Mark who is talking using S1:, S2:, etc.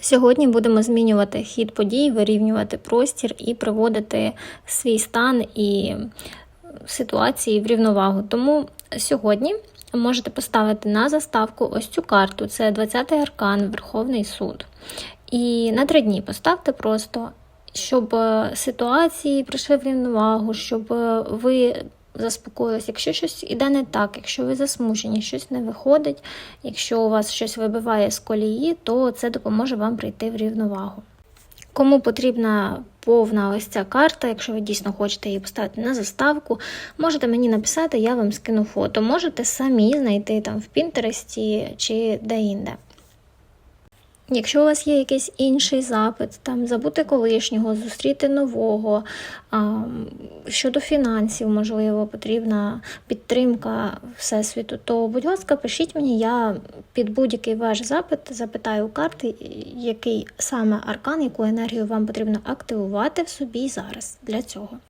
S1: Сьогодні будемо змінювати хід подій, вирівнювати простір і приводити свій стан і ситуації в рівновагу. Тому сьогодні можете поставити на заставку ось цю карту. Це 20-й аркан, Верховний суд. І на три дні поставте просто, щоб е, ситуації прийшли в рівновагу, щоб е, ви заспокоїлися. Якщо щось іде не так, якщо ви засмучені, щось не виходить, якщо у вас щось вибиває з колії, то це допоможе вам прийти в рівновагу. Кому потрібна повна ось ця карта, якщо ви дійсно хочете її поставити на заставку, можете мені написати, я вам скину фото. Можете самі знайти там в Пінтересті чи де-інде. Якщо у вас є якийсь інший запит, там забути колишнього, зустріти нового, щодо фінансів, можливо, потрібна підтримка Всесвіту, то, будь ласка, пишіть мені, я під будь-який ваш запит запитаю карти, який саме аркан, яку енергію вам потрібно активувати в собі зараз для цього.